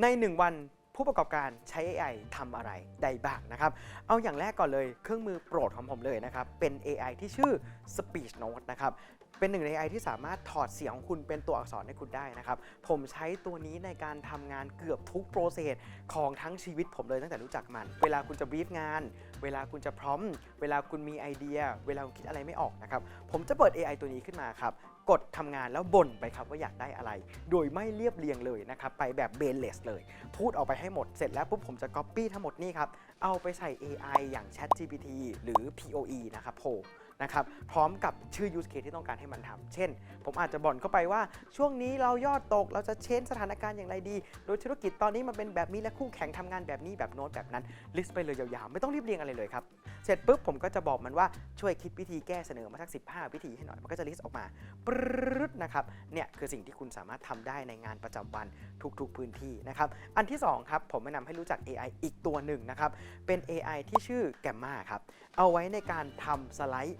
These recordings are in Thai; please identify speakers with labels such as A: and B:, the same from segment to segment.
A: ใน 1 วันผู้ประกอบการใช้ AI ทำอะไรได้บ้างนะครับ เอาอย่างแรกก่อนเลยเครื่องมือโปรดของผมเลยนะครับ เป็น AI ที่ชื่อ Speech Note นะครับ เป็นหนึ่งใน AI ที่สามารถถอดเสียงของคุณเป็นตัวอักษรให้คุณได้นะครับ ผมใช้ตัวนี้ในการทำงานเกือบทุกโปรเซสของทั้งชีวิตผมเลยตั้งแต่รู้จักมัน เวลาคุณจะบรีฟงาน เวลาคุณจะพร้อม เวลาคุณมีไอเดีย เวลาคุณคิดอะไรไม่ออกนะครับ ผมจะเปิด AI ตัวนี้ขึ้นมาครับ กดทำงานแล้วบ่นไปครับว่าอยากได้อะไร โดยไม่เรียบเรียงเลยนะครับ ไปแบบเบนเลสเลย พูดออกไปให้หมด เสร็จแล้วปุ๊บผมจะ Copy ทั้งหมดนี่ครับ เอาไปใส่ AI อย่าง ChatGPT หรือ POE นะครับโพ นะครับพร้อมกับชื่อ use case ที่ต้องการให้มันทำเช่น ผมอาจจะบ่นเข้าไปว่าช่วงนี้เรายอดตกเราจะเชนสถานการณ์อย่างไรดี โดยธุรกิจตอนนี้มันเป็นแบบนี้และคู่แข่งทำงานแบบนี้แบบโน้ตแบบนั้นลิสต์ไปเลยยาวๆ ไม่ต้องรีบเรียงอะไรเลยครับ เสร็จปุ๊บผมก็จะบอกมันว่าช่วยคิดวิธีแก้เสนอมาสัก 15 วิธีให้หน่อยมันก็จะลิสต์ออกมาปรึ๊ดนะครับเนี่ยคือสิ่งที่คุณสามารถทำได้ในงานประจำวันทุกๆพื้นที่นะครับอันที่2ครับผมแนะนำให้รู้จัก AI อีกตัวหนึ่งนะครับเป็น AI ที่ชื่อ Gamma ครับเอาไว้ในการทำสไลด์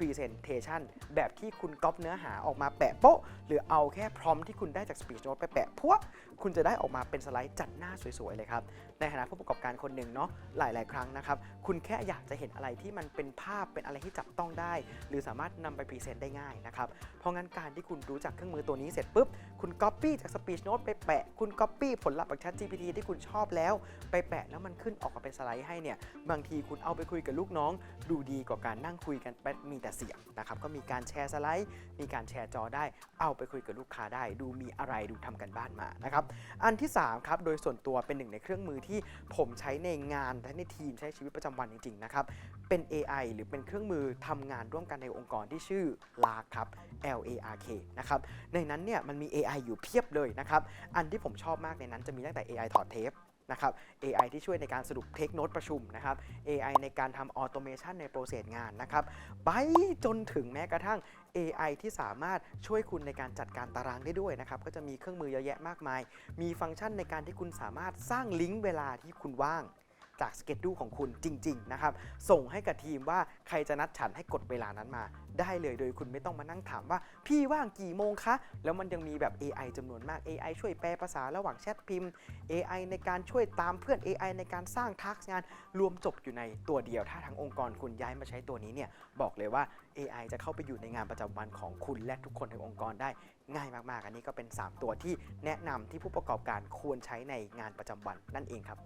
A: Presentation แบบที่คุณก๊อปเนื้อหาออกมาแปะโป๊ะ หรือเอาแค่พร้อมที่คุณได้จาก Speech Note ไปแปะพวกคุณจะได้ออกมาเป็นสไลด์จัดหน้าสวยๆเลยครับ ในฐานะผู้ประกอบการคนหนึ่งเนาะหลายๆ ครั้งนะครับ คุณแค่อยากจะเห็นอะไรที่มันเป็นภาพเป็นอะไรที่จับต้องได้ หรือสามารถนำไปพรีเซนต์ได้ง่ายนะครับ เพราะงั้นการที่คุณรู้จักเครื่องมือตัวนี้เสร็จปุ๊บคุณ Copy จาก Speech Note ไปแปะ คุณ Copy ผลลัพธ์จาก ChatGPT ที่คุณชอบแล้ว ไปแปะแล้วมันขึ้นออกมาเป็นสไลด์ให้เนี่ยบางทีคุณเอาไปคุยกับลูกน้อง ดูดีกว่าการนั่งคุยกันแป๊บมีแต่เสียงนะครับก็มีการแชร์สไลด์ มีการแชร์จอได้ เอาไปคุยกับลูกค้าได้ ดูมีอะไรดูทำกันบ้านมานะครับอันที่3ครับโดยส่วนตัวเป็นหนึ่งในเครื่องมือที่ผมใช้ในงานและในทีมใช้ชีวิตประจำวันจริงๆนะครับเป็น AI หรือเป็นเครื่องมือทำงานร่วมกันในองค์กรที่ชื่อ LARK ครับ L A R K นะครับในนั้นเนี่ยมันมี AI อยู่เพียบเลยนะครับอันที่ผมชอบมากในนั้นจะมีตั้งแต่ AI ถอดเทป นะครับ AI ที่ช่วยในการสรุปเทคโนตประชุมนะครับ AI ในการทำออโตเมชันในโปรเซสงานนะครับ ไปจนถึงแม้กระทั่ง AI ที่สามารถช่วยคุณในการจัดการตารางได้ด้วยนะครับ ก็จะมีเครื่องมือเยอะแยะมากมาย มีฟังก์ชันในการที่คุณสามารถสร้างลิงก์เวลาที่คุณว่าง จากสเกจดูของคุณจริง ๆ นะครับ ส่งให้กับทีมว่าใครจะนัดฉันให้กดเวลานั้นมา ได้เลยโดยคุณไม่ต้องมานั่งถามว่า พี่ว่างกี่โมงคะ แล้วมันยังมีแบบ AI จำนวนมาก AI ช่วยแปลภาษาระหว่างแชทพิมพ์ AI ในการช่วยตามเพื่อน AI ในการสร้างทักษะงานรวมจบอยู่ในตัวเดียว ถ้าทั้งองค์กรคุณย้ายมาใช้ตัวนี้เนี่ยบอกเลยว่า AI จะเข้าไปอยู่ในงานประจำวันของคุณและทุกคนในองค์กรได้ง่ายมากๆ อันนี้ก็เป็น 3 ตัวที่แนะนำที่ผู้ประกอบการควรใช้ในงานประจำวันนั่นเองครับ